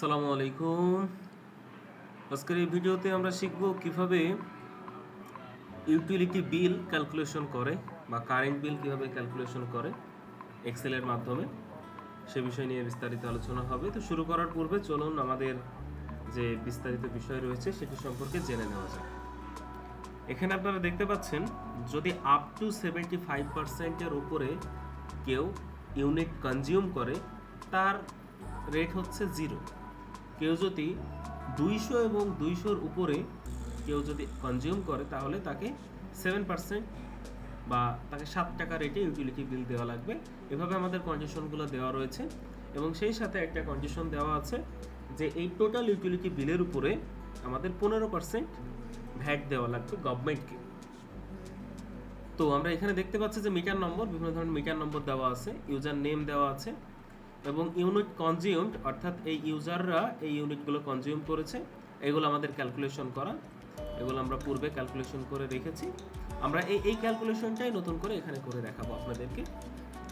আসসালামু আলাইকুম। আজকের এই ভিডিওতে আমরা শিখব কীভাবে ইউটিলিটি বিল ক্যালকুলেশন করে বা কারেন্ট বিল কীভাবে ক্যালকুলেশন করে এক্সেলের মাধ্যমে। সে বিষয় নিয়ে বিস্তারিত আলোচনা হবে। তো শুরু করার পূর্বে চলুন আমাদের যে বিস্তারিত বিষয় রয়েছে সেটি সম্পর্কে জেনে নেওয়া যাক। এখানে আপনারা দেখতে পাচ্ছেন, যদি আপ টু সেভেন্টি ফাইভ পার্সেন্টের উপরে কেউ ইউনিট কনজিউম করে, তার রেট হচ্ছে জিরো কেউ যদি দুইশো এবং দুইশোর উপরে কেউ যদি কনজিউম করে, তাহলে তাকে সেভেন পার্সেন্ট বা তাকে সাত টাকা রেটে ইউটিলিটি বিল দেওয়া লাগবে। এভাবে আমাদের কন্ডিশনগুলো দেওয়া রয়েছে এবং সেই সাথে একটা কন্ডিশন দেওয়া আছে যে এই টোটাল ইউটিলিটি বিলের উপরে আমাদের পনেরো পার্সেন্ট ভ্যাট দেওয়া লাগবে গভর্নমেন্টকে তো আমরা এখানে দেখতে পাচ্ছি যে মিটার নম্বর বিভিন্ন ধরনের মিটার নম্বর দেওয়া আছে ইউজার নেম দেওয়া আছে। এবং ইউনিট কনজিউমড অর্থাৎ এই ইউজাররা এই ইউনিটগুলো কনজিউম করেছে, এগুলো আমাদের ক্যালকুলেশন করা, এগুলো আমরা পূর্বে ক্যালকুলেশন করে রেখেছি। আমরা এই এই ক্যালকুলেশনটাই নতুন করে এখানে করে দেখাবো আপনাদেরকে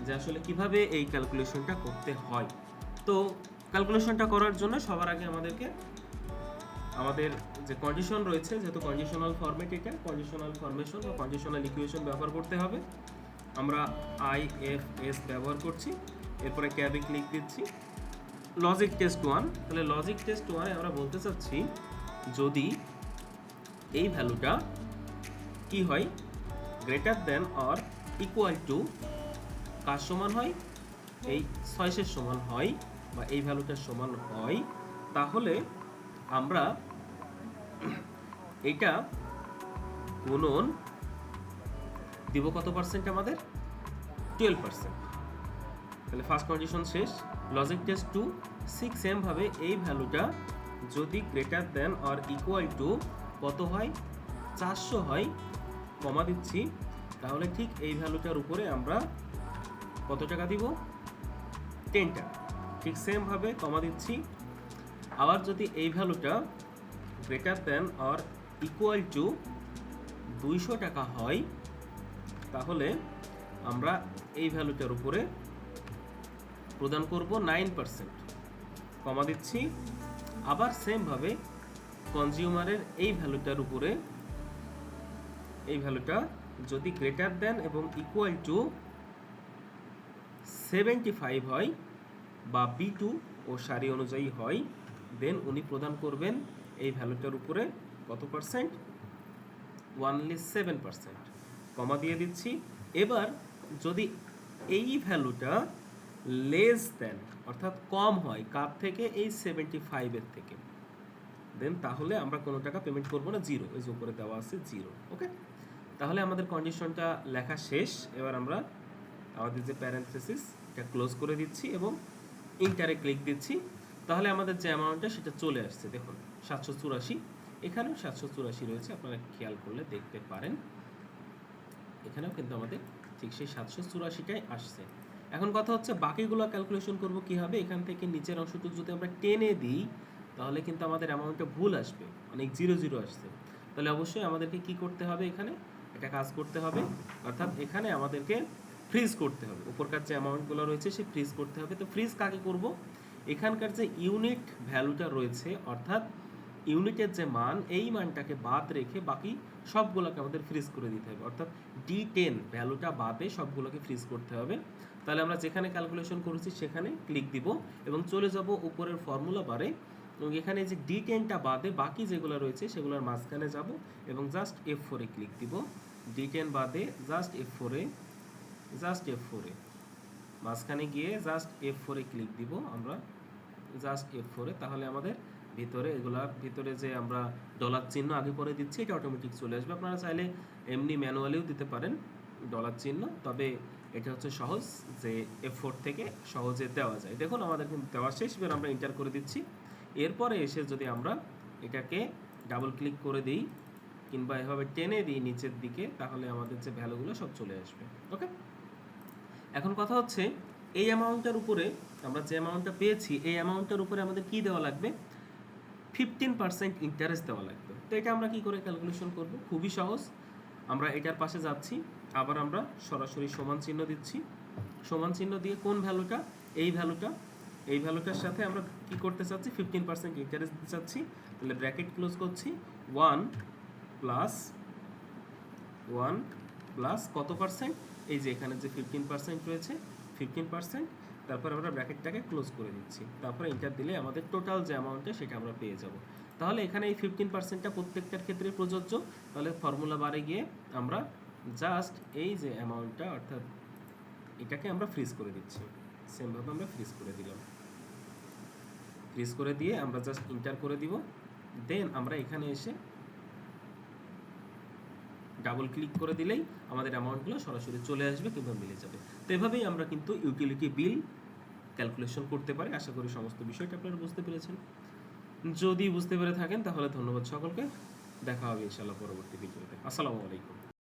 যে আসলে কীভাবে এই ক্যালকুলেশনটা করতে হয়। তো ক্যালকুলেশনটা করার জন্য সবার আগে আমাদেরকে, আমাদের যে কন্ডিশন রয়েছে, যেহেতু কন্ডিশনাল ফরম্যাট এটা কন্ডিশনাল ফর্মেশন বা কন্ডিশনাল ইকুয়েশন ব্যবহার করতে হবে। আমরা আই এফ এস ব্যবহার করছি। এরপরে ক্যাবে ক্লিক দিচ্ছি। লজিক টেস্ট ওয়ান তাহলে লজিক টেস্ট ওয়ানে আমরা বলতে চাচ্ছি, যদি এই ভ্যালুটা কি হয়? Greater than or equal to কার সমান হয়? এই ছয়শের সমান হয় বা এই ভ্যালুটার সমান হয়, তাহলে আমরা এটা গুণন দিব কত পার্সেন্ট আমাদের? টুয়েলভ পার্সেন্ট তাহলে ফার্স্ট কন্ডিশন শেষ। লজিক টেস্ট টু সিক্স ভাবে এই ভ্যালুটা যদি greater than or equal to কত হয়? চারশো হয় কমা দিচ্ছি। তাহলে ঠিক এই ভ্যালুটার উপরে আমরা কত টাকা দিব? টেন টাকা। ঠিক সেমভাবে কমা দিচ্ছি। আবার যদি এই ভ্যালুটা greater than or equal to দুইশো টাকা হয়, তাহলে আমরা এই ভ্যালুটার উপরে প্রদান করব নাইন পার্সেন্ট কমা দিচ্ছি। আবার সেমভাবে কনজিউমারের এই ভ্যালুটার উপরে এই ভ্যালুটা যদি গ্রেটার দেন এবং ইকুয়াল টু সেভেন্টি ফাইভ হয় বা বি টু ও সারি অনুযায়ী হয় দেন উনি প্রদান করবেন এই ভ্যালুটার উপরে কত percent only seven percent comma দিয়ে দিচ্ছি। এবার যদি এই ভ্যালুটা লেস দেন অর্থাৎ কম হয়, কার থেকে? এই সেভেন্টি ফাইভের থেকে। দেন তাহলে আমরা কোনো টাকা পেমেন্ট করব না জিরো এই যে উপরে দেওয়া আছে জিরো ওকে তাহলে আমাদের কন্ডিশনটা লেখা শেষ। এবার আমরা আমাদের যে প্যারেন্থেসিস এটা ক্লোজ করে দিচ্ছি এবং ইন্টারে ক্লিক দিচ্ছি। তাহলে আমাদের যে অ্যামাউন্টটা সেটা চলে আসছে। দেখুন, সাতশো চুরাশি। এখানেও সাতশো চুরাশি রয়েছে। আপনারা খেয়াল করলে দেখতে পারেন। এখানেও কিন্তু আমাদের ঠিক সেই সাতশো চুরাশিটাই আসছে। এখন কথা হচ্ছে বাকিগুলো ক্যালকুলেশন করব কীভাবে? এখান থেকে নিচের অংশটুকু যদি আমরা টেনে দিই, তাহলে কিন্তু আমাদের অ্যামাউন্টটা ভুল আসবে। অনেক জিরো জিরো আসছে। তাহলে অবশ্যই আমাদেরকে কি করতে হবে এখানে? এটা কাজ করতে হবে। অর্থাৎ এখানে আমাদেরকে ফ্রিজ করতে হবে। উপরকার যে অ্যামাউন্টগুলো রয়েছে, সে ফ্রিজ করতে হবে। তো ফ্রিজ কাকে করব? এখানকার যে ইউনিট ভ্যালুটা রয়েছে, অর্থাৎ ইউনিটের যে মান, এই মানটাকে বাদ রেখে বাকি সবগুলোকে আমাদের ফ্রিজ করে দিতে হবে। অর্থাৎ ডি টেন ভ্যালুটা বাদে সবগুলোকে ফ্রিজ করতে হবে। তাহলে আমরা যেখানে ক্যালকুলেশন করেছি সেখানে ক্লিক দিব এবং চলে যাব উপরের ফর্মুলা বারে এবং এখানে যে ডি টেনটা বাদে বাকি যেগুলো রয়েছে সেগুলোর মাঝখানে যাব এবং জাস্ট এফ ফোরে ক্লিক দিব। ডি টেন বাদে জাস্ট এফ ফোরে জাস্ট এফ ফোরে মাঝখানে গিয়ে জাস্ট এফ ফোরে ক্লিক দিব আমরা। জাস্ট এফ ফোরে তাহলে আমাদের ভিতরে এগুলার ভিতরে যে আমরা ডলার চিহ্ন আগে পরে দিচ্ছি, এটা অটোমেটিক চলে আসবে। আপনারা চাইলে এমনি ম্যানুয়ালিও দিতে পারেন ডলার চিহ্ন, তবে এটা হচ্ছে সহজ যে এফ ফোর থেকে সহজে দেওয়া যায়। দেখুন, আমাদের কিন্তু দেওয়া শেষ, এবার আমরা এন্টার করে দিচ্ছি। এরপরে এসে যদি আমরা এটাকে ডাবল ক্লিক করে দিই, কিংবা এভাবে টেনে দিই নিচের দিকে, তাহলে আমাদের যে ভ্যালুগুলো সব চলে আসবে। ওকে? এখন কথা হচ্ছে, এই অ্যামাউন্টের উপরে, আমরা যে অ্যামাউন্টটা পেয়েছি, এই অ্যামাউন্টের উপরে আমাদের কি দেওয়া লাগবে? ফিফটিন পার্সেন্ট ইন্টারেস্ট দেওয়া লাগবে। তো এটা আমরা কি করে ক্যালকুলেশন করব? খুবই সহজ। আমরা এটার পাশে যাচ্ছি, আবার আমরা সরাসরি সমান চিহ্ন দিচ্ছি। সমান চিহ্ন দিয়ে কোন ভ্যালুটা এই ভ্যালুটা এই ভ্যালুটার সাথে আমরা কি করতে চাচ্ছি? ফিফটিন পার্সেন্ট ইন্টারেস্ট দিতে চাচ্ছি। তাহলে ব্র্যাকেট ক্লোজ করছি। ওয়ান প্লাস ওয়ান প্লাস কত পার্সেন্ট এই যে এখানে যে ফিফটিন পার্সেন্ট রয়েছে ফিফটিন পার্সেন্ট তারপর আমরা ব্র্যাকেটটাকে ক্লোজ করে দিচ্ছি তারপরে ইন্টার দিলে আমাদের টোটাল যে অ্যামাউন্টটা সেটা আমরা পেয়ে যাব। তাহলে এখানে এই ফিফটিন পার্সেন্টটা প্রত্যেকটার ক্ষেত্রে প্রযোজ্য। তাহলে ফর্মুলা বারে গিয়ে আমরা জাস্ট এই যে অ্যামাউন্টটা অর্থাৎ এটাকে আমরা ফ্রিজ করে দিচ্ছি। সেমভাবে আমরা ফ্রিজ করে দিলাম। ফ্রিজ করে দিয়ে আমরা জাস্ট ইন্টার করে দিব। দেন আমরা এখানে এসে ডাবল ক্লিক করে দিলেই আমাদের অ্যামাউন্টগুলো সরাসরি চলে আসবে কিংবা মিলে যাবে। তো এভাবেই আমরা কিন্তু ইউটিলিটি বিল ক্যালকুলেশন করতে পারি। আশা করি সমস্ত বিষয়টা আপনারা বুঝতে পেরেছেন। যদি বুঝতে পেরে থাকেন তাহলে ধন্যবাদ সকলকে। দেখা হবে ইনশাআল্লাহ পরবর্তী ভিডিওতে আসসালামু আলাইকুম।